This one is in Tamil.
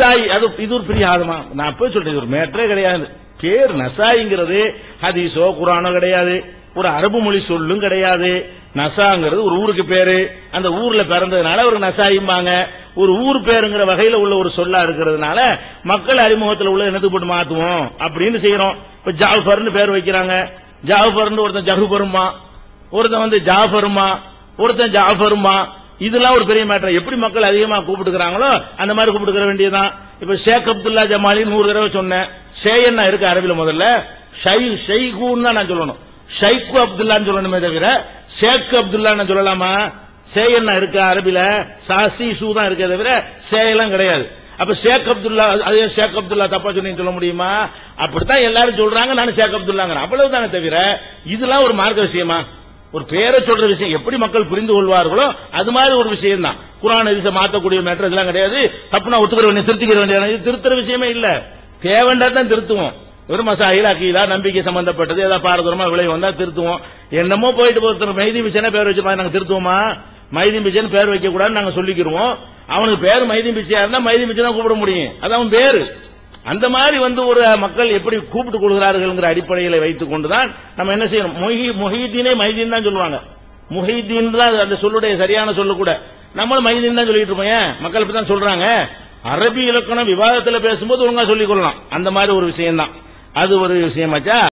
நசாய் அது இது ஒரு பெரிய ஆதமா நான் போய் சொல்றேன் இது ஒரு மேட்டரே கிடையாது. பேர் நசாயிங்கிறது ஹதீஸோ குரானோ கிடையாது. ஒரு அரபு மொழி சொல்லும் கிடையாது. நசாங்கிறது ஒரு ஊருக்கு பேரு. அந்த ஊர்ல பிறந்ததுனால ஒரு நசாயிம்பாங்க. ஒரு ஊர் பேருங்கிற வகையில உள்ள ஒரு சொல்லா இருக்கிறதுனால மக்கள் அறிமுகத்தில் உள்ள என்னது போட்டு மாத்துவோம் அப்படின்னு செய்யறோம். இப்ப ஜாஃபர்னு பேர் வைக்கிறாங்க. ஜாஃபர்னு ஒருத்தன் ஜஹுபருமா ஒருத்தன் வந்து ஜாஃபருமா ஒருத்தன் ஜாஃபருமா இதெல்லாம் ஒரு பெரிய மேட்டர் எப்படி மக்கள் அதிகமா கூப்பிட்டுக்கிறாங்களோ அந்த மாதிரி கூப்பிட்டுக்கிற வேண்டியதுதான். இப்ப ஷேக் அப்துல்லா ஜமாலி நூறு தடவை சொன்னேன். ஷேயன்னா இருக்கு அரபில முதல்ல? ஷை ஷைகுன்னு தான் நான் சொல்லணும். ஷைக்கு அப்துல்லான்னு சொல்லணுமே தவிர ஷேக் அப்துல்லான்னு சொல்லலாமா? சேயன்னா இருக்க அரபில? சாசி சூ தான் இருக்கே தவிர சேயெல்லாம் கிடையாது. அப்ப ஷேக் அப்துல்லா அதே ஷேக் அப்துல்லா தப்பா சொன்னீங்கன்னு சொல்ல முடியுமா? அப்படித்தான் எல்லாரும் சொல்றாங்க நான் ஷேக் அப்துல்லாங்கிறேன். அவ்வளவுதானே தவிர இதெல்லாம் ஒரு மார்க்க விஷயமா ஒரு பேரை சொல்ற விஷயம் எப்படி மக்கள் புரிந்து கொள்வார்களோ அது மாதிரி ஒரு விஷயம் தான் குரான் விஷயம் மாத்தக்கூடிய மேட்டர் இதெல்லாம் கிடையாது. தப்புனா ஒத்துக்கிற வேண்டிய திருத்திக்கிற வேண்டிய இது திருத்துற விஷயமே இல்ல. தேவண்டா தான் திருத்துவோம். வெறும் மசாயில் அக்கீலா நம்பிக்கை சம்பந்தப்பட்டது ஏதாவது பாரதூரமா விளைவு வந்தா திருத்துவோம். என்னமோ போயிட்டு ஒருத்தர் மைதி பிச்சைனா பேர் வச்சு நாங்க திருத்துவோமா? மைதி பிச்சைன்னு பேர் வைக்க கூடாதுன்னு நாங்க சொல்லிக்கிறோம் அவனுக்கு பேர் மைதி பிச்சையா இருந்தா மைதி பிச்சை தான் கூப்பிட முடியும். அது அவன் பேரு. அந்த மாதிரி வந்து ஒரு மக்கள் எப்படி கூப்பிட்டுக் கொள்கிறார்கள் அடிப்படையில் வைத்துக் கொண்டுதான் நம்ம என்ன செய்யணும்? மொஹி மொஹிதீனே மைதீன் தான் சொல்லுவாங்க. முஹிதீன் தான் அந்த சொல்லுடைய சரியான சொல்லு கூட. நம்மளும் மைதீன் தான் சொல்லிட்டு இருப்போம். ஏன்? மக்கள் இப்படி தான் சொல்றாங்க. அரபி இலக்கணம் விவாதத்தில் பேசும்போது ஒழுங்கா சொல்லிக் கொள்ளலாம். அந்த மாதிரி ஒரு விஷயம் தான் அது ஒரு விஷயமாச்சா